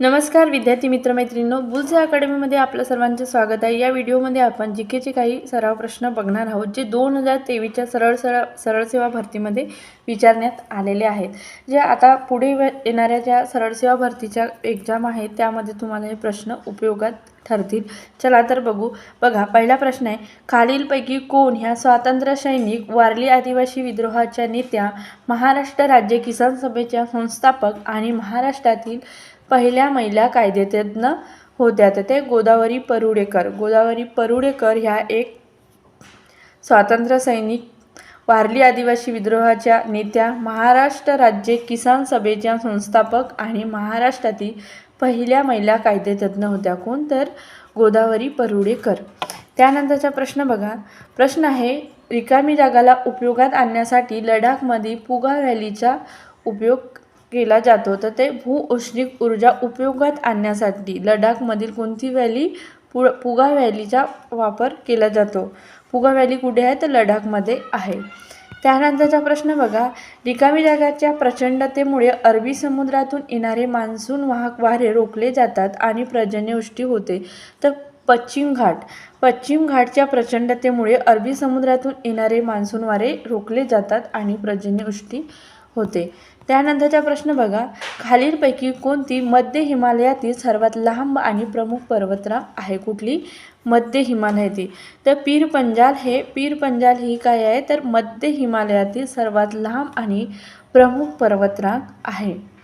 नमस्कार विद्यार्थी मित्रमैत्रिणींनो. बुल्स अकॅडमीमध्ये आपलं सर्वांचं स्वागत आहे. या व्हिडिओमध्ये आपण जी केचे काही सराव प्रश्न बघणार आहोत जे दोन हजार तेवीसच्या सरळ सरळ सरळ सेवा भरतीमध्ये विचारण्यात आलेले आहेत. जे आता पुढे येणाऱ्या ज्या सरळ सेवा भरतीच्या एक्झाम आहेत त्यामध्ये तुम्हाला हे प्रश्न उपयोगात ठरतील. चला तर बघू. बघा पहिला प्रश्न आहे खालीलपैकी कोण ह्या स्वातंत्र्य सैनिक वारली आदिवासी विद्रोहाच्या नेत्या महाराष्ट्र राज्य किसान सभेच्या संस्थापक आणि महाराष्ट्रातील पहिल्या महिला कायदेतज्ञ होत्या. तर ते गोदावरी परुडेकर. गोदावरी परुडेकर ह्या एक स्वातंत्र्य सैनिक वारली आदिवासी विद्रोहाच्या नेत्या महाराष्ट्र राज्य किसान सभेच्या संस्थापक आणि महाराष्ट्रातील पहिल्या महिला कायदेतज्ञ होत्या. कोण तर? गोदावरी परुडेकर. त्यानंतरचा प्रश्न बघा. प्रश्न आहे रिकामी जागाला उपयोगात आणण्यासाठी लडाखमध्ये पुगा व्हॅलीचा उपयोग केला जातो तर ते भूऔष्णिक ऊर्जा उपयोगात आणण्यासाठी लडाखमधील कोणती व्हॅली पु पुगा व्हॅलीचा वापर केला जातो? पुगा व्हॅली कुठे आहे? तर लडाखमध्ये आहे. त्यानंतरचा प्रश्न बघा. रिकामी जागाच्या प्रचंडतेमुळे अरबी समुद्रातून येणारे मान्सून वाहक वारे रोखले जातात आणि पर्जन्यवृष्टी होते. तर पश्चिम घाट. पश्चिम घाटच्या प्रचंडतेमुळे अरबी समुद्रातून येणारे मान्सून वारे रोखले जातात आणि पर्जन्यवृष्टी होते. त्यानंतरचा प्रश्न बघा. खालीलपैकी कोणती मध्य हिमालयातील सर्वात लांब आणि प्रमुख पर्वतरा आहे? कुठली? मध्य हिमालयातील. तर पीर पंजाल हे पीर पंजाल ही काय आहे? तर मध्य हिमालयातील सर्वात लांब आणि प्रमुख पर्वतरांग आहे.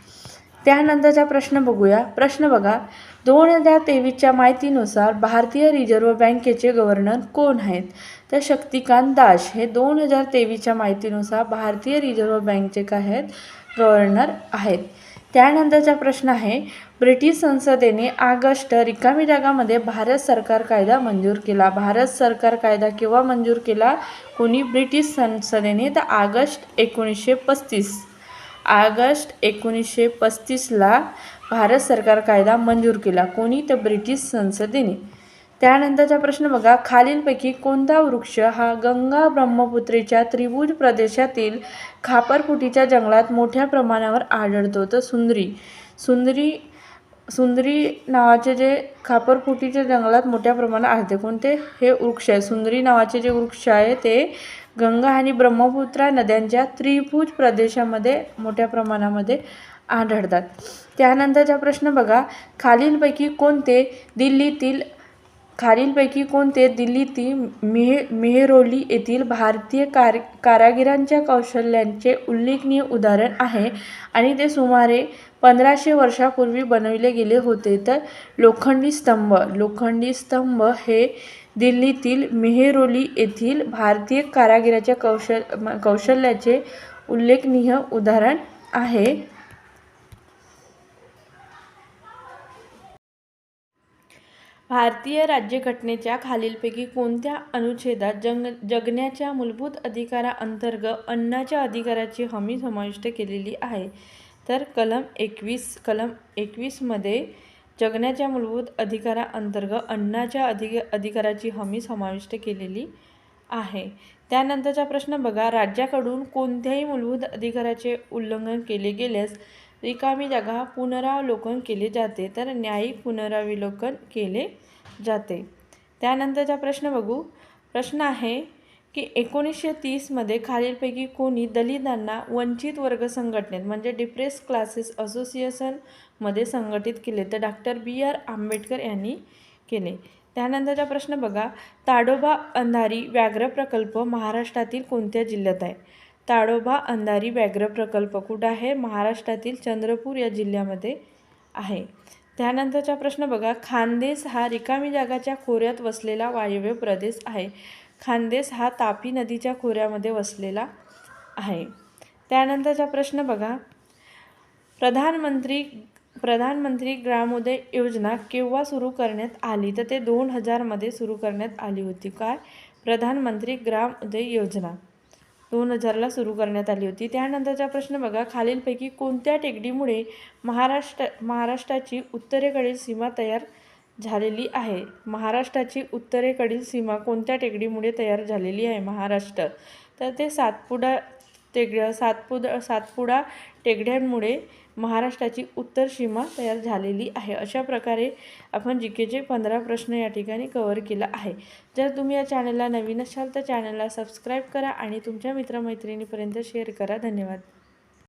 त्यानंतरचा प्रश्न बघूया. प्रश्न बघा. दोन हजार तेवीसच्या माहितीनुसार भारतीय रिझर्व्ह बँकेचे गव्हर्नर कोण आहेत? तर शक्तिकांत दास हे दोन हजार तेवीसच्या माहितीनुसार भारतीय रिझर्व्ह बँकचे काय आहेत? गव्हर्नर आहेत. त्यानंतरचा प्रश्न आहे ब्रिटिश संसदेने ऑगस्ट रिकामी जागामध्ये भारत सरकार कायदा मंजूर केला. भारत सरकार कायदा केव्हा मंजूर केला? कोणी ब्रिटिश संसदेने? तर ऑगस्ट एकोणीसशे पस्तीस. ऑगस्ट एकोणीसशे पस्तीसला भारत सरकार कायदा मंजूर केला. कोणी? तर ब्रिटिश संसदेने. त्यानंतरचा प्रश्न बघा. खालीलपैकी कोणता वृक्ष हा गंगा ब्रह्मपुत्रेच्या त्रिभुज प्रदेशातील खापरपुटीच्या जंगलात मोठ्या प्रमाणावर आढळतो? तर सुंदरी. सुंदरी सुंदरी नावाचे जे खापरफुटीच्या जंगलात मोठ्या प्रमाणात आढळते. कोणते? हे वृक्ष आहे. सुंदरी नावाचे जे वृक्ष आहे ते गंगा आणि ब्रह्मपुत्रा नद्यांच्या त्रिभुज प्रदेशामध्ये मोठ्या प्रमाणामध्ये आढळतात. त्यानंतरचा प्रश्न बघा. खालीलपैकी कोणते दिल्लीतील खालीलपैकी कोणते दिल्लीतील मेह मेहरोली येथील भारतीय कार कारागिरांच्या कौशल्यांचे उल्लेखनीय उदाहरण आहे आणि ते सुमारे पंधराशे वर्षापूर्वी बनविले गेले होते. तर लोखंडी स्तंभ लोखंडी स्तंभ हे दिल्लीतील मेहरोली येथील भारतीय कारागिराच्या कौशल कौशल्याचे उल्लेखनीय उदाहरण आहे. भारतीय राज्यघटनेच्या खालीलपैकी कोणत्या अनुच्छेदात जंग जगण्याच्या मूलभूत अधिकाराअंतर्गत अन्नाच्या अधिकाराची हमी समाविष्ट केलेली आहे? तर कलम एकवीस कलम एकवीसमध्ये जगण्याच्या मूलभूत अधिकाराअंतर्गत अन्नाच्या अधिक अधिकाराची हमी समाविष्ट केलेली आहे. त्यानंतरचा प्रश्न बघा. राज्याकडून कोणत्याही मूलभूत अधिकाराचे उल्लंघन केले गेल्यास रिकामी जागा पुनरावलोकन केले जाते. तर न्यायिक पुनरावलोकन केले जाते. त्यानंतरचा प्रश्न बघू. प्रश्न आहे की एकोणीसशे तीसमध्ये खालीलपैकी कोणी दलितांना वंचित वर्ग संघटनेत म्हणजे डिप्रेस क्लासेस असोसिएशनमध्ये संघटित केले तर डॉक्टर बी आर आंबेडकर यांनी केले. त्यानंतरचा प्रश्न बघा. ताडोबा अंधारी व्याघ्र प्रकल्प महाराष्ट्रातील कोणत्या जिल्ह्यात आहे? ताडोबा अंधारी व्याघ्र प्रकल्प कुठं आहे? महाराष्ट्रातील चंद्रपूर या जिल्ह्यामध्ये आहे. त्यानंतरचा प्रश्न बघा. खानदेश हा रिकामी जागाच्या खोऱ्यात वसलेला वायव्य प्रदेश आहे. खानदेश हा तापी नदीच्या खोऱ्यामध्ये वसलेला आहे. त्यानंतरचा प्रश्न बघा. प्रधानमंत्री प्रधानमंत्री ग्रामोदय योजना केव्हा सुरू करण्यात आली? तर ते दोन हजारमध्ये सुरू करण्यात आली होती. काय? प्रधानमंत्री ग्रामोदय योजना दोन हजारला सुरू करण्यात आली होती. त्यानंतरचा प्रश्न बघा. खालीलपैकी कोणत्या टेकडीमुळे महाराष्ट्र महाराष्ट्राची उत्तरेकडील सीमा तयार झालेली आहे. महाराष्ट्राची उत्तरेकडील सीमा कोणत्या टेकडीमुळे तयार झालेली आहे? महाराष्ट्र. तर ते सातपुडा टेक सातपुड सातपुडा टेकड्यांमुळे महाराष्ट्राची उत्तर सीमा तयार झालेली आहे. अशा प्रकारे आपण जी केचे पंधरा प्रश्न या ठिकाणी कवर केला आहे. जर तुम्ही या चॅनलला नवीन असाल तर चॅनलला सबस्क्राईब करा आणि तुमच्या मित्रमैत्रिणीपर्यंत शेअर करा. धन्यवाद.